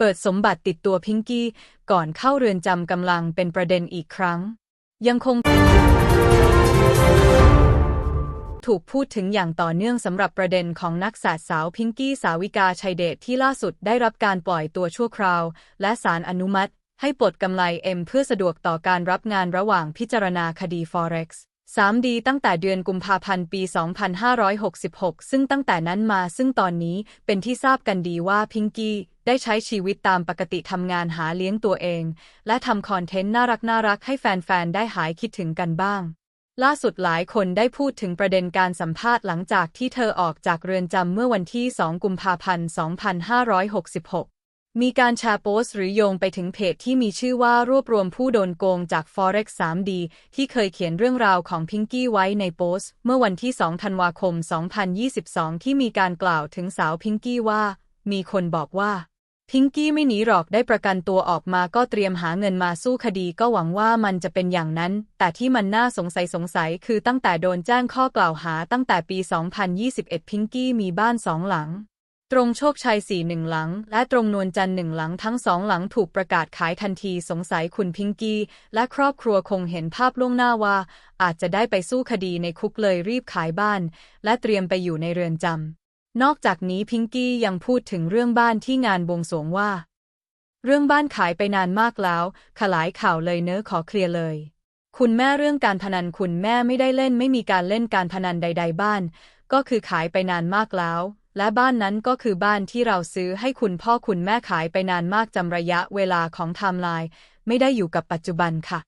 เปิดสมบัติติดตัวพิงกี้ก่อนเข้าเรือนจำกำลังเป็นประเด็นอีกครั้ง ยังคง ถูกพูดถึงอย่างต่อเนื่องสำหรับประเด็นของนักศาสตร์สาวพิงกี้สาวิกาชัยเดชที่ล่าสุดได้รับการปล่อยตัวชั่วคราว และศาลอนุมัติ ให้ปลดกำไรเอ็มเพื่อสะดวกต่อการรับงานระหว่างพิจารณาคดี Forex 3D ตั้งแต่เดือนกุมภาพันธ์ปี 2566 ซึ่งตั้งแต่นั้นมาซึ่งตอนนี้เป็นที่ทราบกันดีว่าพิงกี้ได้ใช้ชีวิตตามปกติทำงานหาเลี้ยงตัวเอง และทำคอนเทนต์น่ารักน่ารักให้แฟน ๆ ได้หายคิดถึงกันบ้าง ล่าสุดหลายคนได้พูดถึงประเด็นการสัมภาษณ์หลังจากที่เธอออกจากเรือนจำเมื่อวันที่ 2 กุมภาพันธ์ 2566 มีการแชร์โพสต์หรือโยงไปถึงเพจที่มีชื่อว่ารวบรวมผู้โดนโกงจาก Forex 3D ที่เคยเขียนเรื่องราวของพิงกี้ไว้ในโพสต์ เมื่อวันที่ 2 ธันวาคม 2022 ที่มีการกล่าวถึงสาวพิงกี้ว่า มีคนบอกว่า พิงกี้ไม่หนีหรอกได้ประกันตัวออกมาก็เตรียมหาเงินมาสู้คดีก็หวังว่ามันจะเป็นอย่างนั้น แต่ที่มันน่าสงสัยสงสัยคือตั้งแต่โดนแจ้งข้อกล่าวหาตั้งแต่ปี 2021 พิงกี้มีบ้านสองหลัง ตรงโชคชัยสี่หนึ่งหลัง และตรงนวลจันทร์หนึ่งหลังทั้งสองหลังถูกประกาศขายทันทีสงสัยคุณพิงกี้ และครอบครัวคงเห็นภาพล่วงหน้าว่า อาจจะได้ไปสู้คดีในคุกเลยรีบขายบ้าน และเตรียมไปอยู่ในเรือนจำนอกจากนี้พิงกี้ยังพูดถึงเรื่องบ้านที่งานบวงสรวงว่า เรื่องบ้านขายไปนานมากแล้ว ขลายข่าวเลยเนอะขอเคลียร์เลยคุณแม่เรื่องการพนันคุณแม่ไม่ได้เล่นไม่มีการเล่นการพนันใด ๆ บ้าน ก็คือขายไปนานมากแล้ว และบ้านนั้นก็คือบ้านที่เราซื้อให้คุณพ่อคุณแม่ขายไปนานมากจำระยะเวลาของไทม์ไลน์ไม่ได้อยู่กับปัจจุบันค่ะ